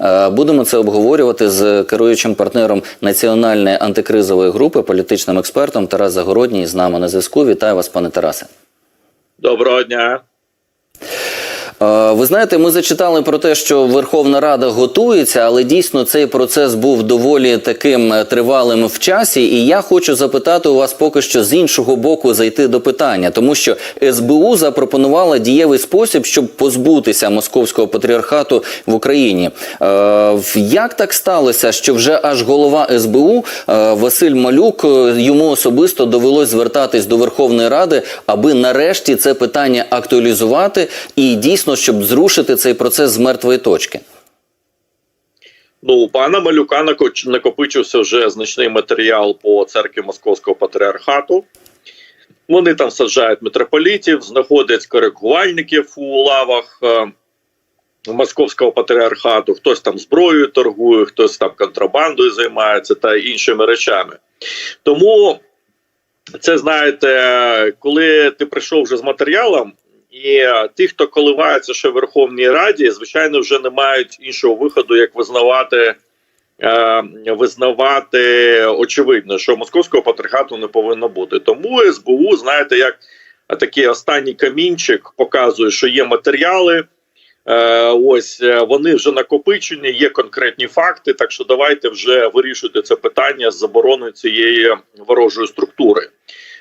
Е, Будемо це обговорювати з керуючим партнером національної антикризової групи, політичним експертом Тарас Загородній з нами на зв'язку. Вітаю вас, пане Тарасе. Доброго дня. Е, Ви знаєте, ми зачитали про те, що Верховна Рада готується, але дійсно цей процес був доволі таким е, тривалим в часі. І я хочу запитати у вас поки що з іншого боку зайти до питання, тому що СБУ запропонувала дієвий спосіб, щоб позбутися московського патріархату в Україні. Е, Як так сталося, що вже аж голова СБУ Василь Малюк йому особисто довелось звертатись до Верховної Ради, аби нарешті це питання актуалізувати і дійсно, щоб зрушити цей процес з мертвої точки. Ну, у пана Малюка накопичився вже значний матеріал по церкві Московського патріархату. Вони там саджають митрополітів, знаходять коригувальників у лавах е, Московського патріархату. Хтось там зброєю торгує, хтось там контрабандою займається та іншими речами. Тому це знаєте, коли ти прийшов вже з матеріалом, і е, ті, хто коливається ще в Верховній Раді, звичайно, вже не мають іншого виходу, як визнавати. е, Визнавати очевидно, що московського патріархату не повинно бути. Тому СБУ, знаєте, як такий останній камінчик показує, що є матеріали. Е, ось е, вони вже накопичені, є конкретні факти. Так що давайте вже вирішуйте це питання з забороною цієї ворожої структури.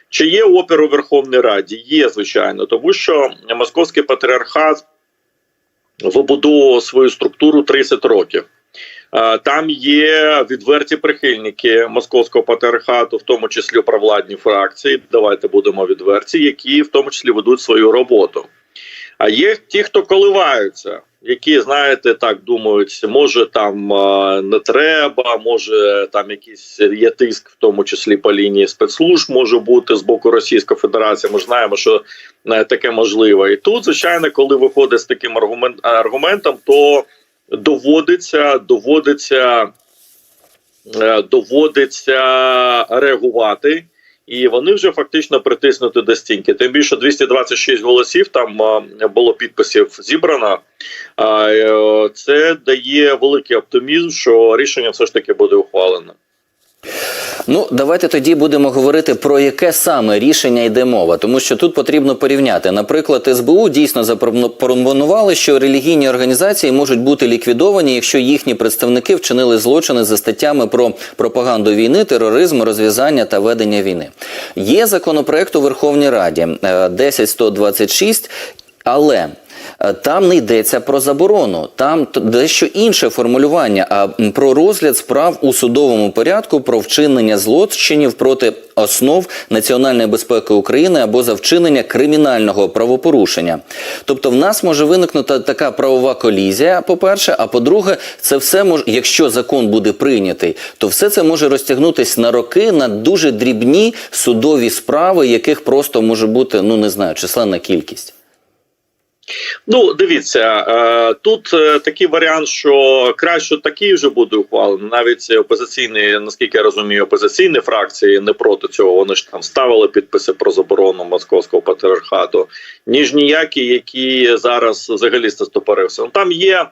Чи є опір у Верховній Раді? Є, звичайно, тому що московський патріархат вибудовував свою структуру 30 років. Там є відверті прихильники московського патріархату, в тому числі провладні фракції. Давайте будемо відверті, які в тому числі ведуть свою роботу. А є ті, хто коливаються, які, знаєте, так думають, може там не треба, може там якийсь є тиск, в тому числі по лінії спецслужб може бути з боку Російської Федерації. Ми ж знаємо, що е, таке можливо. І тут, звичайно, коли виходить з таким аргумент, аргументом, то доводиться, доводиться, е, доводиться реагувати. І вони вже фактично притиснуті до стінки. Тим більше 226 голосів там було підписів зібрано. Е, Це дає великий оптимізм, що рішення все ж таки буде ухвалено. Ну, давайте тоді будемо говорити про яке саме рішення йде мова, тому що тут потрібно порівняти. Наприклад, СБУ дійсно запропонували, що релігійні організації можуть бути ліквідовані, якщо їхні представники вчинили злочини за статтями про пропаганду війни, тероризм, розв'язання та ведення війни. Є законопроект у Верховній Раді е, 10126, але Е, Там не йдеться про заборону, там дещо інше формулювання, а про розгляд справ у судовому порядку про вчинення злочинів проти основ національної безпеки України або за вчинення кримінального правопорушення. Тобто, в нас може виникнути така правова колізія. По-перше, а по-друге, це все може, якщо закон буде прийнятий, то все це може розтягнутись на роки на дуже дрібні судові справи, яких просто може бути ну не знаю, численна кількість. Ну, дивіться, е, тут е, такий варіант, що краще такий вже буде ухвалений. Навіть опозиційні, наскільки я розумію, опозиційні фракції не проти цього. Вони ж там ставили підписи про заборону московського патріархату, ніж ніякі, які зараз взагалі стопорився. Ну там є.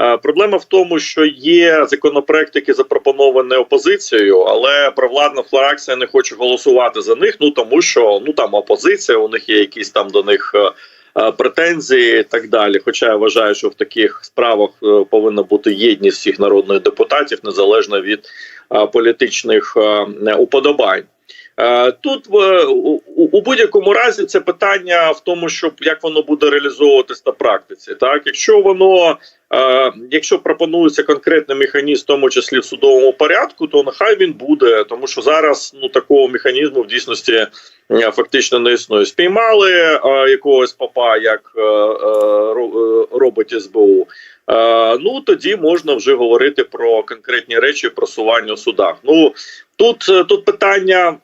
е, Проблема в тому, що є законопроект, який запропонований опозицією, але провладна фракція не хоче голосувати за них. Ну тому що ну там опозиція, у них є якісь там до них претензії і так далі. Хоча я вважаю, що в таких справах е, повинна бути єдність всіх народних депутатів незалежно від е, політичних е, уподобань. Е, Тут е, у, будь-якому разі це питання в тому, щоб як воно буде реалізовуватись на практиці. Так, якщо воно е, якщо пропонується конкретний механізм, в тому числі в судовому порядку, то нехай він буде, тому що зараз ну такого механізму в дійсності фактично не існує. Спіймали якогось попа, як ро- робить СБУ. Ну тоді можна вже говорити про конкретні речі просування у судах. Ну тут, тут питання.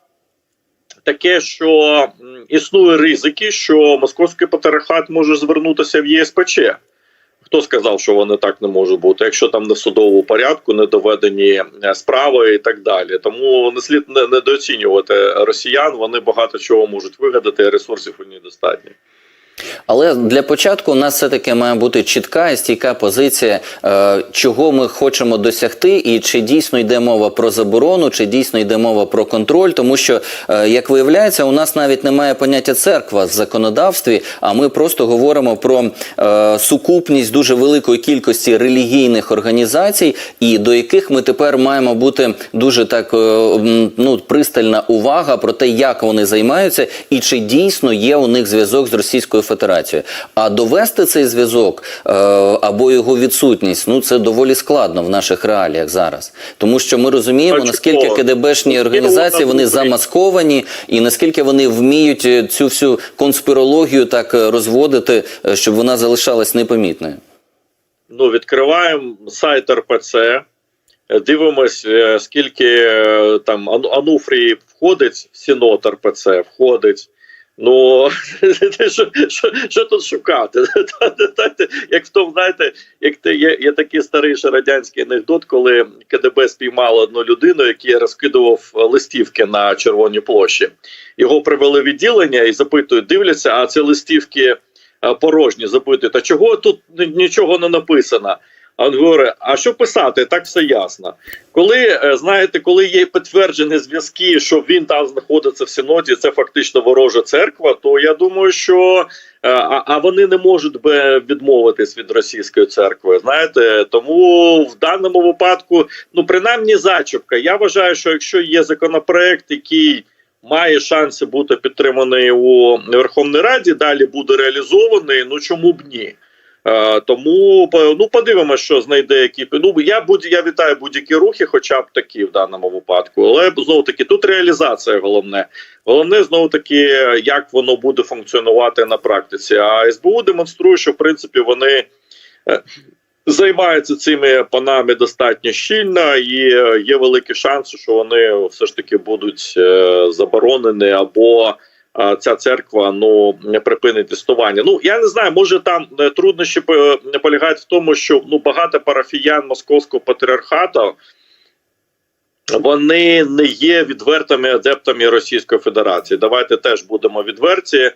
Таке, що існує ризики, що московський патріархат може звернутися в ЄСПЧ. Хто сказав, що вони так не можуть бути, якщо там не в судовому порядку не доведені е, справи і так далі. Тому не слід недооцінювати росіян. Вони багато чого можуть вигадати, ресурсів у них достатньо. Але для початку у нас все-таки має бути чітка і стійка позиція, е, чого ми хочемо досягти, і чи дійсно йде мова про заборону, чи дійсно йде мова про контроль. Тому що, е, як виявляється, у нас навіть немає поняття церква в законодавстві, а ми просто говоримо про е, сукупність дуже великої кількості релігійних організацій, і до яких ми тепер маємо бути дуже так ну, пристальна увага про те, як вони займаються, і чи дійсно є у них зв'язок з Російською Федерацією. А довести цей зв'язок е, або його відсутність, ну це доволі складно в наших реаліях зараз, тому що ми розуміємо, наскільки? КДБшні організації вони замасковані, і наскільки вони вміють е, цю всю конспірологію так е, розводити, щоб вона залишалась непомітною. Ну, відкриваємо сайт РПЦ, дивимось, скільки там Ану- Ануфрій входить в Сінод РПЦ, входить. Ну, що, що, що тут шукати? Як в тому, знаєте, як те, є, є такий старий ще радянський анекдот, коли КДБ спіймало одну людину, який розкидував листівки на Червоній площі. Його привели в відділення і запитують, дивляться, а це листівки порожні. Запитують, а чого тут нічого не написано? А говорить, а що писати? Так все ясно. Коли е, знаєте, коли є підтверджені зв'язки, що він там знаходиться в синоді, це фактично ворожа церква, то я думаю, що е, а, а вони не можуть би відмовитись від російської церкви. Знаєте, тому в даному випадку, ну принаймні зачіпка. Я вважаю, що якщо є законопроект, який має шанси бути підтриманий у Верховній Раді, далі буде реалізований. Ну чому б ні? Е, тому ну подивимося, що знайде які ну я будь я вітаю будь-які рухи, хоча б такі в даному випадку. Але знову таки тут реалізація головне. Головне знову таки, як воно буде функціонувати на практиці. А СБУ демонструє, що в принципі вони. е, Займаються цими панами достатньо щільно, і е, є великі шанси, що вони все ж таки будуть е, заборонені або ця церква ну припинить існування. Ну я не знаю, може там е, труднощі е, полягають в тому, що ну багато парафіян московського патріархату. Вони не є відвертими адептами Російської Федерації. Давайте теж будемо відверті.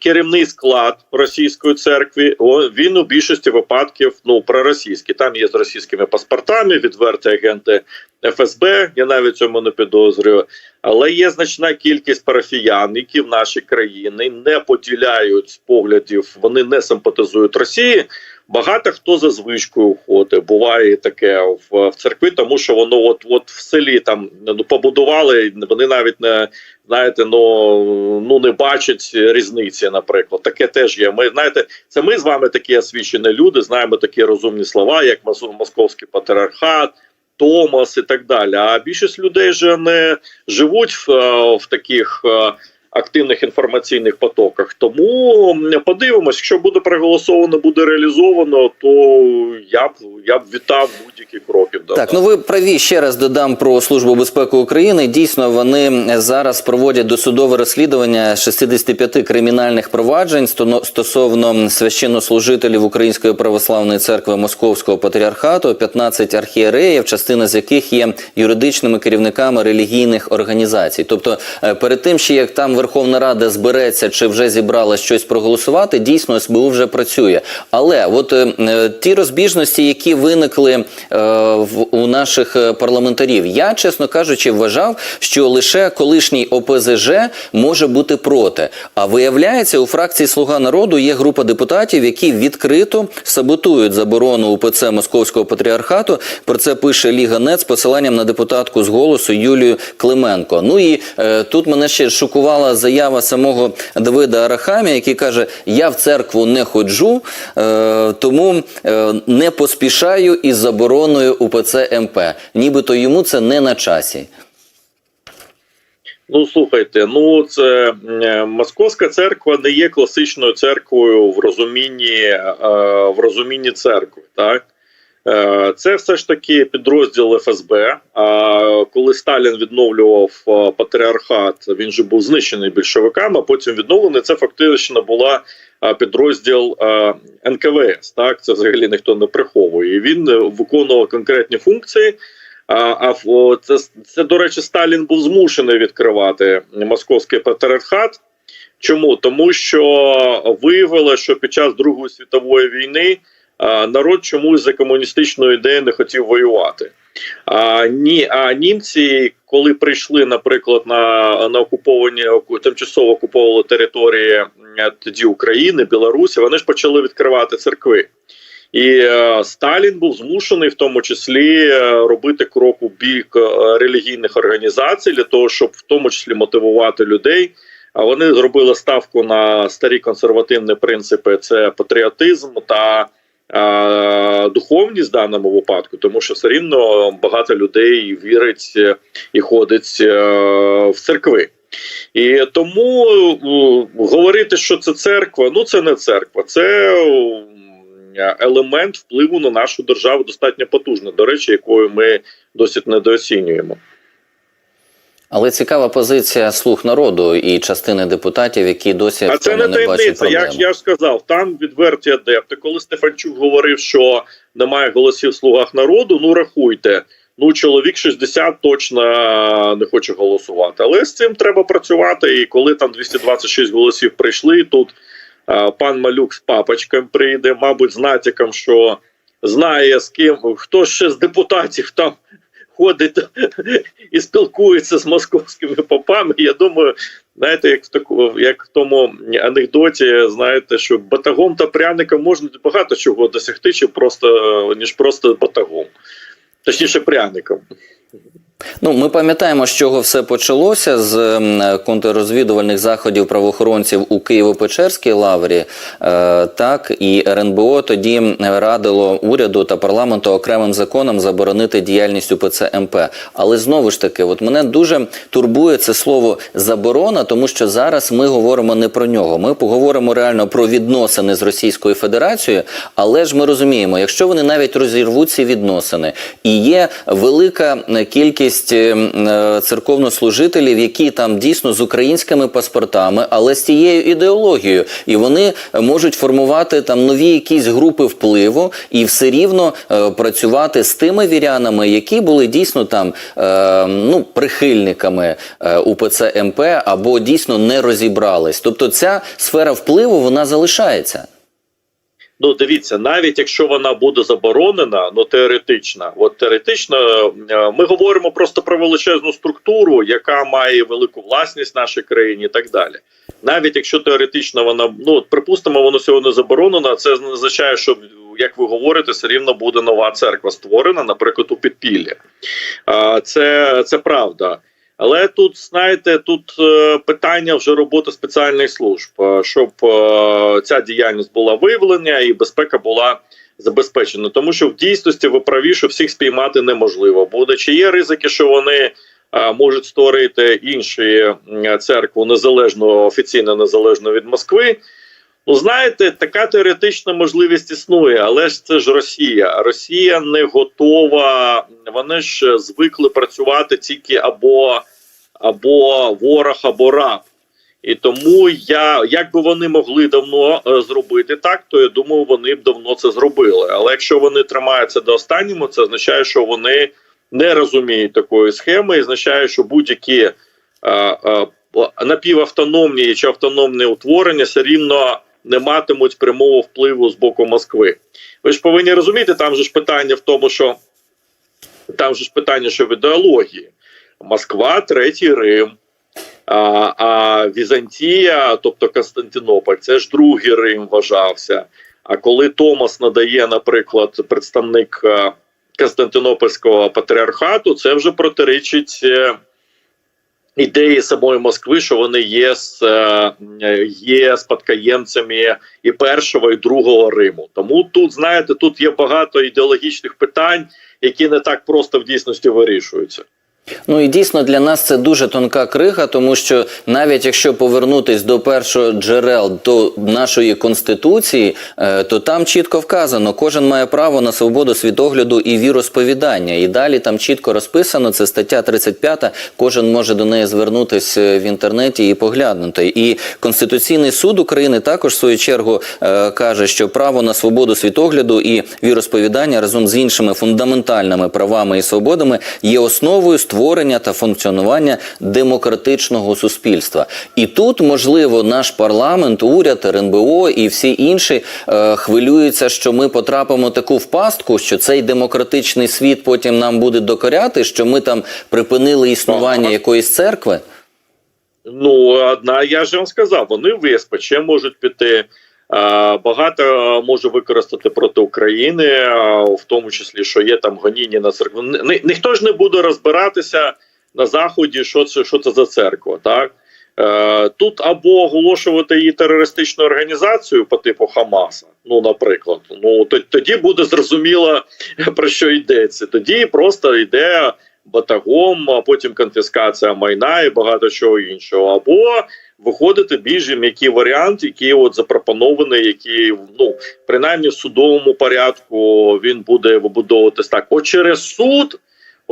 Керівний склад російської церкви він у більшості випадків ну проросійський. Там є з російськими паспортами, відверті агенти ФСБ. Я навіть цьому не підозрюю. Але є значна кількість парафіян, які в нашій країні не поділяють поглядів, вони не симпатизують Росії. Багато хто за звичкою ходить, буває таке в, в церкві, тому що воно от от в селі там ну побудували. Вони навіть не знаєте, ну ну не бачать різниці. Наприклад, таке теж є. Ми знаєте, це ми з вами такі освічені люди, знаємо такі розумні слова, як мос- московський патріархат. Томас і так далі. А більшість людей же не живуть в, в таких е, активних інформаційних потоках. Тому подивимось, якщо буде проголосовано, буде реалізовано, то я б я б вітав будь-які кроки. в Так, даному. ну ви праві ще раз додам про службу безпеки України. Дійсно, вони зараз проводять досудове розслідування 65 кримінальних проваджень стосовно священнослужителів Української православної церкви Московського патріархату, 15 архієреїв, частина з яких є юридичними керівниками релігійних організацій. Тобто, е, перед тим, ще як там Верховна Рада збереться чи вже зібрала щось проголосувати, дійсно СБУ вже працює. Але от е, е, ті розбіжності, які виникли е, в, у наших парламентарів, я, чесно кажучи, вважав, що лише колишній ОПЗЖ може бути проти. А виявляється, у фракції Слуга народу є група депутатів, які відкрито саботують заборону УПЦ Московського патріархату. Про це пише Ліга Нет з посиланням на депутатку з голосу Юлію Клименко. Ну і е, тут мене ще шокувала заява самого Давида Арахамія, який каже: Я в церкву не ходжу, е, тому е, не поспішаю із забороною УПЦ МП. Нібито йому це не на часі. Ну слухайте, ну це е, московська церква не є класичною церквою в розумінні в розумінні церкви. Так це все ж таки підрозділ ФСБ. А коли Сталін відновлював е, патріархат, він же був знищений більшовиками. а Потім відновлений. Це фактично була е, підрозділ е, НКВС. Так це взагалі ніхто не приховує. Він е, виконував конкретні функції. А, це, це, до речі, Сталін був змушений відкривати московський патріархат. Чому? Тому що виявилося, що під час Другої світової війни народ чомусь за комуністичною ідеєю не хотів воювати. А, ні, а німці, коли прийшли, наприклад, на, на окуповані тимчасово окуповували території тоді України, Білорусі, вони ж почали відкривати церкви. І е, Сталін був змушений в тому числі е, робити крок у бік е, релігійних організацій для того, щоб в тому числі мотивувати людей. А вони зробили ставку на старі консервативні принципи: це патріотизм та духовність в даному випадку, тому що все рівно багато людей вірить е, і ходить е, в церкви. І тому говорити, що це церква, ну це не церква, це елемент впливу на нашу державу достатньо потужний, до речі, якою ми досить недооцінюємо. Але цікава позиція слуг народу і частини депутатів, які досі А в це цьому не не таємниця. Як я ж сказав, там відверті адепти. Коли Стефанчук говорив, що немає голосів в слугах народу, ну рахуйте. Ну, чоловік 60 точно не хоче голосувати. Але з цим треба працювати. І коли там 226 голосів прийшли, тут а, пан Малюк з папочком прийде, мабуть, з натяком, що знає з ким, хто ще з депутатів там ходить і спілкується з московськими попами. Я думаю, знаєте, як в таку, як в тому анекдоті, знаєте, що батагом та пряником можна багато чого досягти, чи просто ніж просто батагом, точніше пряником. Ну, ми пам'ятаємо, з чого все почалося з контррозвідувальних заходів правоохоронців у Києво-Печерській лаврі. Е, так і РНБО тоді радило уряду та парламенту окремим законом заборонити діяльність УПЦ МП. Але знову ж таки, от мене дуже турбує це слово заборона, тому що зараз ми говоримо не про нього. Ми поговоримо реально про відносини з Російською Федерацією, але ж ми розуміємо, якщо вони навіть розірвуть ці відносини, і є велика е, кількість е, е, церковнослужителів, які там дійсно з українськими паспортами, але з тією ідеологією, і вони можуть формувати там нові якісь групи впливу і все рівно е, працювати з тими вірянами, які були дійсно там е, ну прихильниками УПЦ МП або дійсно не розібрались. Тобто ця сфера впливу вона залишається. Ну, дивіться, навіть якщо вона буде заборонена, ну теоретична, от теоретично е, ми говоримо просто про величезну структуру, яка має велику власність в нашій країні, і так далі. Навіть якщо теоретично вона, ну припустимо, воно сьогодні заборонено, це не означає, що як ви говорите, все рівно буде нова церква створена, наприклад, у підпіллі. Це, це правда. Але тут, знаєте, тут е, питання вже роботи спеціальних служб, е, щоб е, ця діяльність була виявлена і безпека була забезпечена. Тому що в дійсності ви праві, що всіх спіймати неможливо буде. Чи є ризики, що вони можуть створити інші церкву незалежно офіційно незалежно від Москви? Ну, знаєте, така теоретична можливість існує, але ж це ж Росія. Росія не готова. Вони ж звикли працювати тільки або, або ворог, або раб. І тому я, як би вони могли давно е, зробити так, то я думаю, вони б давно це зробили. Але якщо вони тримаються до останнього, це означає, що вони не розуміють такої схеми, і означає, що будь-які е, е, напівавтономні чи автономні утворення все рівно не матимуть прямого впливу з боку Москви. Ви ж повинні розуміти, там же ж питання в тому, що там же ж питання, що в ідеології Москва, третій Рим. А, а Візантія, тобто Константинополь, це ж другий Рим вважався. А коли Томас надає, наприклад, представник е, Константинопольського патріархату, це вже протирічить е, ідеї самої Москви, що вони є, е, є спадкоємцями і першого, і другого Риму. Тому тут, знаєте, тут є багато ідеологічних питань, які не так просто в дійсності вирішуються. Ну і дійсно для нас це дуже тонка крига, тому що навіть якщо повернутись до першого джерел до нашої конституції, е, то там чітко вказано, кожен має право на свободу світогляду і віросповідання. І далі там чітко розписано, це стаття 35, Кожен може до неї звернутися в інтернеті і поглянути. І Конституційний суд України також в свою чергу е, каже, що право на свободу світогляду і віросповідання разом з іншими фундаментальними правами і свободами є основою створення створення та функціонування демократичного суспільства. І тут, можливо, наш парламент, уряд, РНБО і всі інші е, хвилюються, що ми потрапимо таку в пастку, що цей демократичний світ потім нам буде докоряти, що ми там припинили існування Ага. якоїсь церкви. Ну, одна, я ж вам сказав, вони в СПЧ можуть піти. А, Багато може використати проти України, в тому числі, що є там гоніння на церкву. Ні- Ніхто ж не буде розбиратися на заході, що це, що це за церква. Так Е, тут або оголошувати її терористичною організацією по типу Хамаса, ну наприклад, ну тоді буде зрозуміло про що йдеться. Тоді просто йде батагом, а потім конфіскація майна і багато чого іншого. Або виходити більш м'який варіант, який от запропонований, який ну принаймні в судовому порядку він буде вибудовуватись так. От через суд.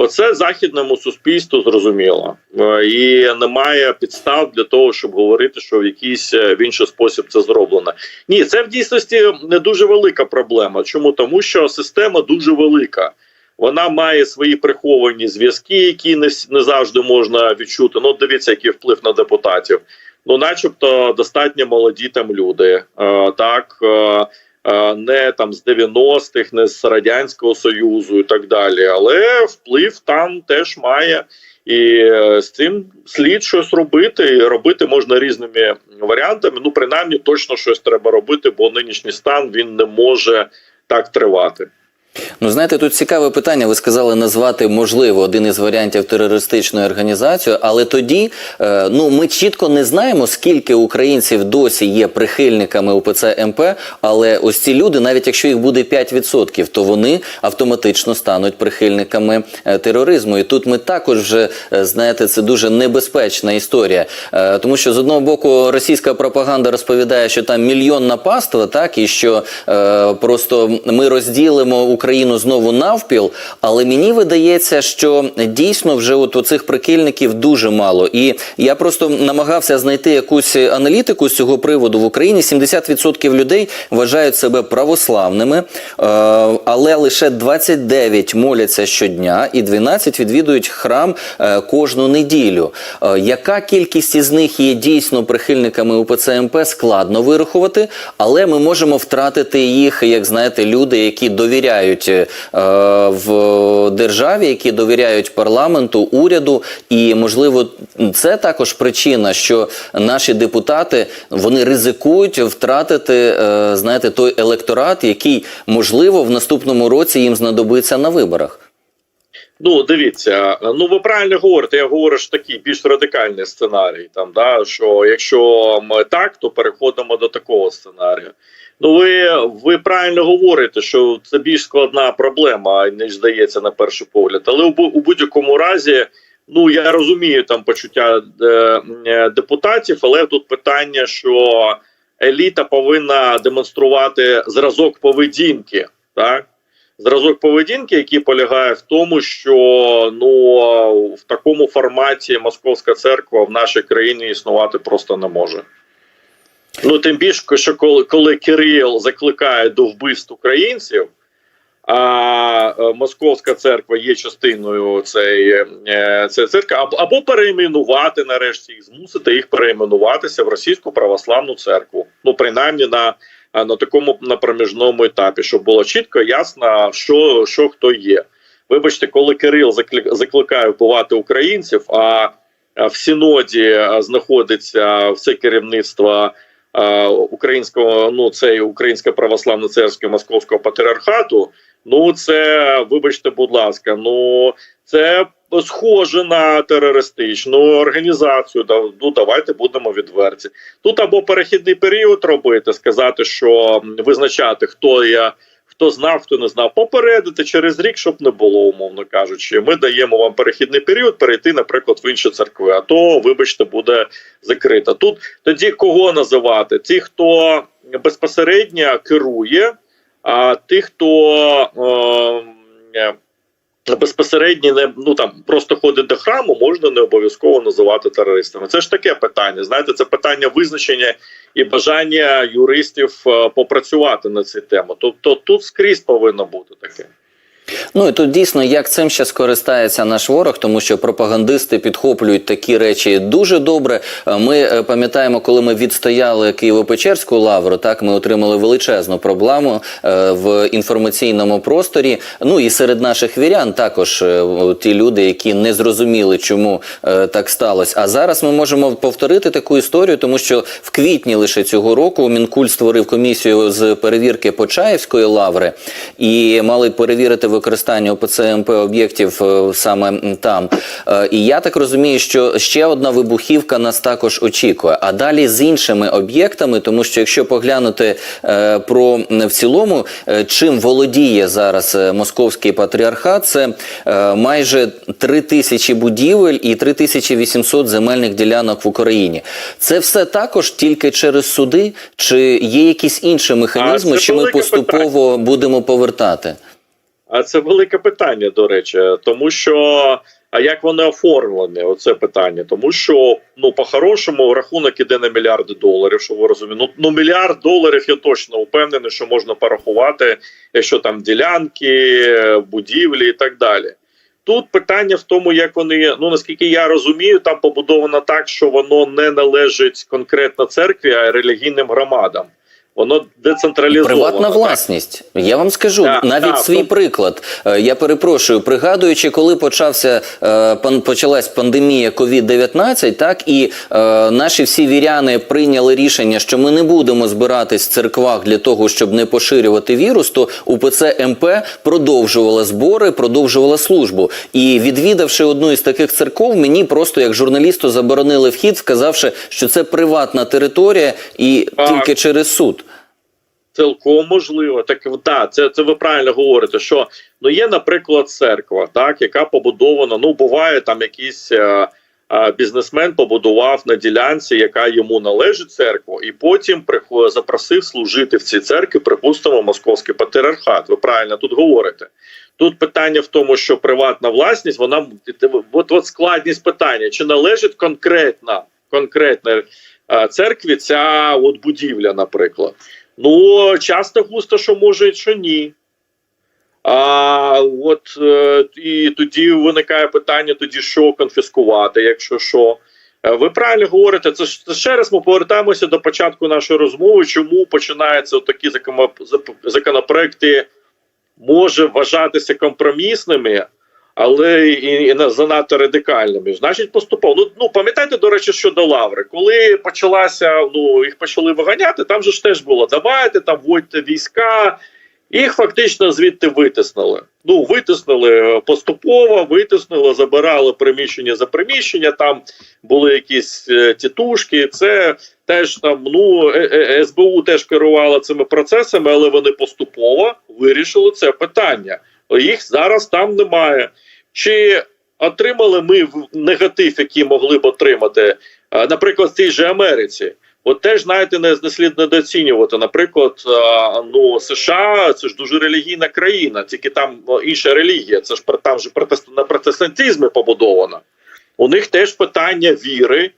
Оце західному суспільству зрозуміло, Е, і немає підстав для того, щоб говорити, що в якийсь е, в інший спосіб це зроблено. Ні, це в дійсності не дуже велика проблема. Чому тому, що система дуже велика. Вона має свої приховані зв'язки, які не, не завжди можна відчути. Ну, дивіться, який вплив на депутатів. Ну, начебто, достатньо молоді там люди. Е, так, е, е, не там з 90-х, не з Радянського Союзу і так далі. Але вплив там теж має. І з цим слід щось робити. Робити можна різними варіантами. Ну, принаймні, точно щось треба робити, бо нинішній стан він не може так тривати. Ну, знаєте, тут цікаве питання. Ви сказали назвати можливо один із варіантів терористичною організацією, але тоді е, ну ми чітко не знаємо, скільки українців досі є прихильниками УПЦ МП. Але ось ці люди, навіть якщо їх буде 5%, то вони автоматично стануть прихильниками е, тероризму. І тут ми також вже е, знаєте, це дуже небезпечна історія, Е, тому що з одного боку російська пропаганда розповідає, що там мільйонна паства, так і що е, просто ми розділимо Україну знову навпіл. Але мені видається, що дійсно вже от у цих прихильників дуже мало. І я просто намагався знайти якусь аналітику з цього приводу в Україні. 70% людей вважають себе православними, е, але лише 29 моляться щодня і 12 відвідують храм е, кожну неділю. Е, Яка кількість із них є дійсно прихильниками УПЦ МП, складно вирахувати, але ми можемо втратити їх, як знаєте, люди, які довіряють е, в державі, які довіряють парламенту, уряду, і можливо, це також причина, що наші депутати вони ризикують втратити, е, знаєте, той електорат, який можливо в наступному році їм знадобиться на виборах. Ну, дивіться, ну ви правильно говорите. Я говорю ж такий більш радикальний сценарій. Там да що якщо ми так, то переходимо до такого сценарію. Ну, ви, ви правильно говорите, що це більш складна проблема, ніж здається на перший погляд. Але у, у будь-якому разі, ну я розумію там почуття е, депутатів, але тут питання, що еліта повинна демонструвати зразок поведінки, так зразок поведінки, який полягає в тому, що ну в такому форматі московська церква в нашій країні існувати просто не може. Ну тим більше, що коли, коли Кирил закликає до вбивств українців, а е, московська церква є частиною цієї е, цієї церкви, або, перейменувати нарешті їх, змусити їх перейменуватися в російську православну церкву. Ну принаймні на на такому на проміжному етапі, щоб було чітко ясно, що, що хто є. Вибачте, коли Кирил заклик- закликає вбивати українців, а а в Синоді а, знаходиться все керівництво українського, ну це Українська православна церква Московського патріархату. Ну це, вибачте, будь ласка, ну це схоже на терористичну організацію. Ну давайте будемо відверті. Тут або перехідний період робити, сказати, що визначати, хто я, хто знав, хто не знав, попередити через рік, щоб не було, умовно кажучи. Ми даємо вам перехідний період перейти, наприклад, в інші церкви. А то, вибачте, буде закрита. Тут тоді кого називати? Ті, хто безпосередньо керує, а ті, хто. Е, Безпосередньо не ну там просто ходить до храму, можна не обов'язково називати терористами. Це ж таке питання. Знаєте, це питання визначення і бажання юристів е, попрацювати на цю тему. Тобто тут скрізь повинно бути таке. Ну і тут дійсно як цим ще скористається наш ворог, тому що пропагандисти підхоплюють такі речі дуже добре. Е, Ми е, пам'ятаємо, коли ми відстояли Києво-Печерську лавру, так ми отримали величезну проблему е, в інформаційному просторі. Ну і серед наших вірян також ті люди, які не зрозуміли, чому так сталося. А зараз ми можемо повторити таку історію, тому що в квітні лише цього року Мінкульт створив комісію з перевірки Почаївської лаври і мали перевірити використання ОПЦ-МП об'єктів е, саме там. Е, І я так розумію, що ще одна вибухівка нас також очікує. А далі з іншими об'єктами, тому що якщо поглянути е, про в цілому, чим володіє зараз московський патріархат, це майже 3 тисячі будівель і 3800 земельних ділянок в Україні. Це все також тільки через суди, чи є якісь інші механізми, що ми поступово будемо повертати? А це велике питання, до речі, тому що а як вони оформлені? Оце питання, тому що ну по-хорошому рахунок іде на мільярди доларів. Що ви розумієте? Ну, ну мільярд доларів я точно впевнений, що можна порахувати, якщо там ділянки, будівлі і так далі. Тут питання в тому, як вони ну наскільки я розумію, там побудовано так, що воно не належить конкретно церкві, а релігійним громадам. Воно децентралізовано. Приватна власність. Я вам скажу Так, навіть так, свій ну- приклад. Е, Я перепрошую, пригадуючи, коли почався е, пан почалась пандемія COVID-19, так і е, наші всі віряни прийняли рішення, що ми не будемо збиратись в церквах для того, щоб не поширювати вірус. То УПЦ МП продовжувала збори, продовжувала службу. І відвідавши одну із таких церков, мені просто як журналісту заборонили вхід, сказавши, що це приватна територія і Так. тільки через суд. Цілком можливо, так да, це, це ви правильно говорите. Що ну є, наприклад, церква, так яка побудована. Ну буває там якийсь е, е, бізнесмен побудував на ділянці, яка йому належить церкву, і потім прихо- запросив служити в цій церкві, припустимо, московський патріархат. Ви правильно тут говорите. Тут питання в тому, що приватна власність, вона от, от складність питання, чи належить конкретна конкретна е, церкві ця от будівля, наприклад. Ну, часто густо, що може, що ні. А от е, і тоді виникає питання: тоді що конфіскувати, якщо що. Е, Ви правильно говорите, це ще раз ми повертаємося до початку нашої розмови. Чому починаються такі законо- законопроекти, може вважатися компромісними, але і, і занадто радикальними. Значить, поступово. Ну, ну пам'ятаєте, до речі, щодо лаври, коли почалася, ну їх почали виганяти, там же ж теж було давайте там вводьте війська. Їх фактично звідти витиснули. Ну, витиснули е, поступово, витиснули, забирали приміщення за приміщення. Там були якісь е, тітушки. Це теж там ну е- е- СБУ теж керувала цими процесами, але вони поступово вирішили це питання. Їх зараз там немає. Чи отримали ми негатив, який могли б отримати, е, наприклад, в тій же Америці? От теж знаєте, не, слід недооцінювати. Наприклад, е, ну США це ж дуже релігійна країна, тільки там е, інша релігія. Це ж там же протест, на протестантизмі побудовано. У них теж питання віри,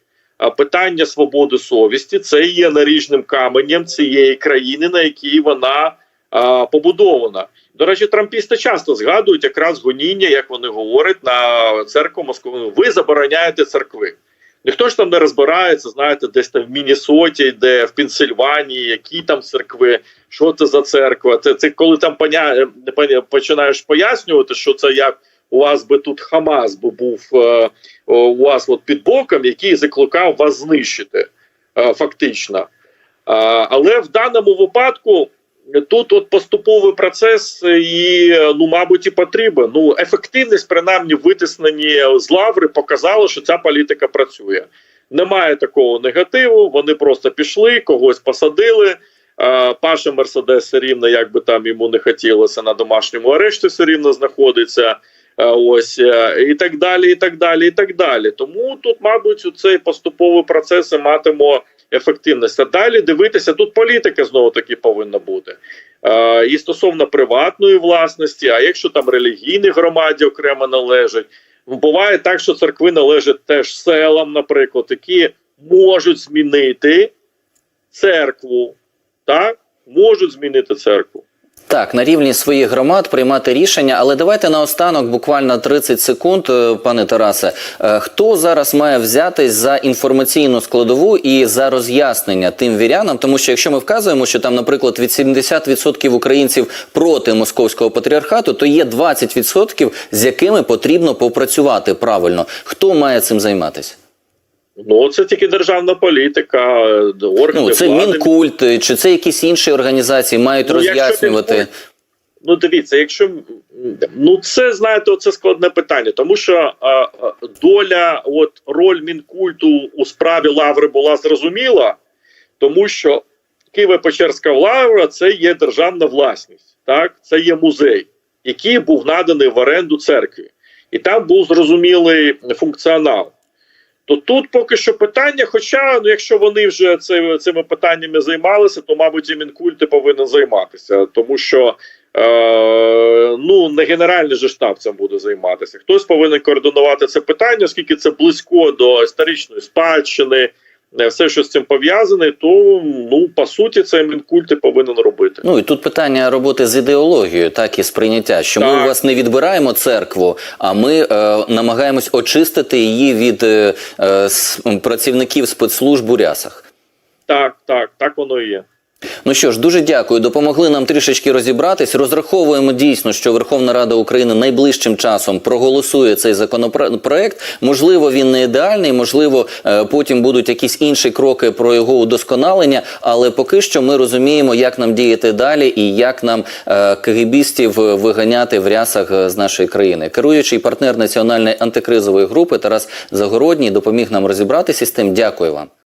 питання свободи совісті це є наріжним каменем цієї країни, на якій вона а, побудована. До речі, трампісти часто згадують якраз гоніння, як вони говорять, на церкву Москви. Ви забороняєте церкви. Ніхто ж там не розбирається, знаєте, десь там в Міннесоті, де в Пенсильванії, які там церкви, що це за церква. Це, це коли там поня- починаєш пояснювати, що це як у вас би тут Хамас би був е, у вас от під боком, який закликав вас знищити, е, фактично. Е, але в даному випадку тут от поступовий процес і, ну, мабуть, і потрібен. Ну, ефективність, принаймні, витиснені з лаври, показала, що ця політика працює. Немає такого негативу. Вони просто пішли, когось посадили. Е, Паша Мерседес все рівно, як би там йому не хотілося, на домашньому арешті все рівно знаходиться. Е, Ось е, і так далі, і так далі, і так далі. Тому тут, мабуть, у цей поступовий процес і матиме ефективність. А далі дивитися, тут політика знову таки повинна бути. Е, і стосовно приватної власності, а якщо там релігійні громаді окремо належать, буває так, що церкви належать теж селам, наприклад, які можуть змінити церкву, так? Можуть змінити церкву. Так, на рівні своїх громад приймати рішення, але давайте наостанок, буквально 30 секунд, е, пане Тарасе. Е, Хто зараз має взятись за інформаційну складову і за роз'яснення тим вірянам? Тому що якщо ми вказуємо, що там, наприклад, від 70% українців проти московського патріархату, то є 20%, з якими потрібно попрацювати правильно. Хто має цим займатися? Ну це тільки державна політика, органи Ну це влади. мінкульт, чи це якісь інші організації мають Ну, роз'яснювати? Мінкульт- Ну, дивіться, якщо ну це знаєте, це складне питання, тому що а, доля, от роль мінкульту у справі лаври була зрозуміла, тому що Києво-Печерська лавра це є державна власність, так це є музей, який був наданий в оренду церкві, і там був зрозумілий функціонал. То тут поки що питання, хоча ну, якщо вони вже це, цими питаннями займалися, то мабуть і мінкульти повинен займатися, тому що е, ну не генеральний же штаб цим буде займатися. Хтось повинен координувати це питання, оскільки це близько до історичної спадщини, все, що з цим пов'язане, то ну по суті це мінкульти повинен робити. Ну і тут питання роботи з ідеологією, так і сприйняття, що ми у вас не відбираємо церкву, а ми е, намагаємось очистити її від е, е, працівників спецслужб у рясах. Так, так, так воно і є. Ну що ж, дуже дякую. Допомогли нам трішечки розібратись. Розраховуємо дійсно, що Верховна Рада України найближчим часом проголосує цей законопроект. Можливо, він не ідеальний, можливо, е, потім будуть якісь інші кроки про його удосконалення. Але поки що ми розуміємо, як нам діяти далі і як нам е, кагібістів виганяти в рясах е, з нашої країни. Керуючий партнер національної антикризової групи Тарас Загородній допоміг нам розібратися з тим. Дякую вам.